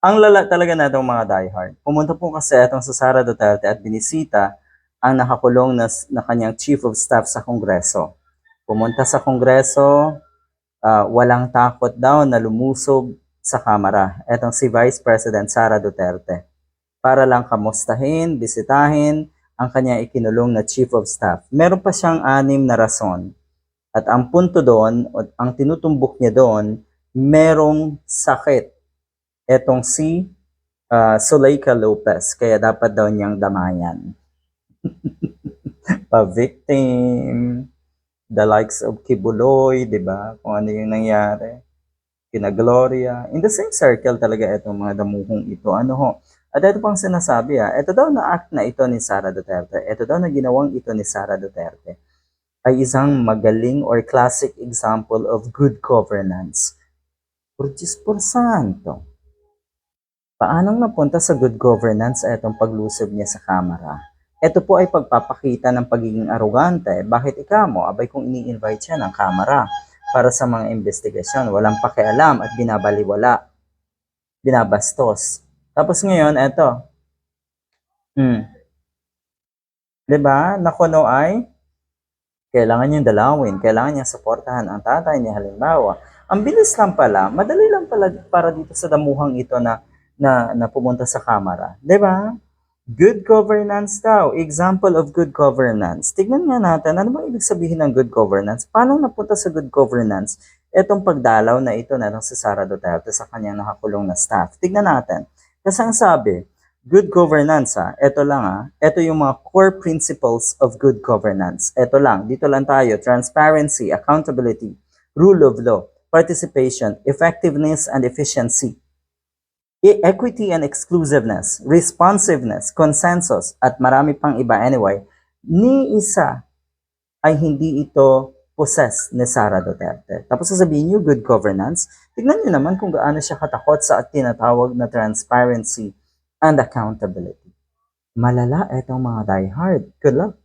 Ang lala talaga na itong mga diehard. Pumunta po kasi itong sa Sara Duterte at binisita ang nakakulong na, na kanyang chief of staff sa Kongreso. Pumunta sa Kongreso, ah, walang takot daw na lumusog sa kamera. Etong si Vice President Sara Duterte. Para lang kamustahin, bisitahin ang kanyang ikinulong na chief of staff. Meron pa siyang anim na rason. At ang punto doon, ang tinutumbok niya doon, merong sakit etong si uh, Zuleika Lopez. Kaya dapat daw niyang damayan. Pa-victim, the likes of Kibuloy, di ba? Kung ano yung nangyari. Kina Gloria. In the same circle talaga itong mga damuhong ito. Ano ho? At ito pang sinasabi ha, ito daw na act na ito ni Sara Duterte. Ito daw na ginawang ito ni Sara Duterte ay isang magaling or classic example of good governance. Por por santo. Paanong napunta sa good governance itong paglusob niya sa kamera? Ito po ay pagpapakita ng pagiging arugante. Bakit ikaw mo? Abay kung ini-invite siya ng kamera para sa mga investigasyon. Walang pakialam at binabaliwala. Binabastos. Tapos ngayon, eto. Hmm. ba? Nakuno ay kailangan niyang dalawin, kailangan niyang suportahan ang tatay niya halimbawa. Ang bilis lang pala, madali lang pala para dito sa damuhang ito na na, na pumunta sa kamera. 'Di ba? Good governance daw. Example of good governance. Tignan nga natin, ano ba ibig sabihin ng good governance? Paano napunta sa good governance itong pagdalaw na ito na si Sara Duterte sa kanyang nakakulong na staff? Tignan natin. Kasi ang sabi, good governance ha, ito lang ha, ito yung mga core principles of good governance. Ito lang, dito lang tayo, transparency, accountability, rule of law, participation, effectiveness and efficiency, equity and exclusiveness, responsiveness, consensus, at marami pang iba anyway, ni isa ay hindi ito possess ni Sara Duterte. Tapos sasabihin niyo, good governance, tignan niyo naman kung gaano siya katakot sa tinatawag na transparency and accountability. Malala itong mga diehard. Good luck!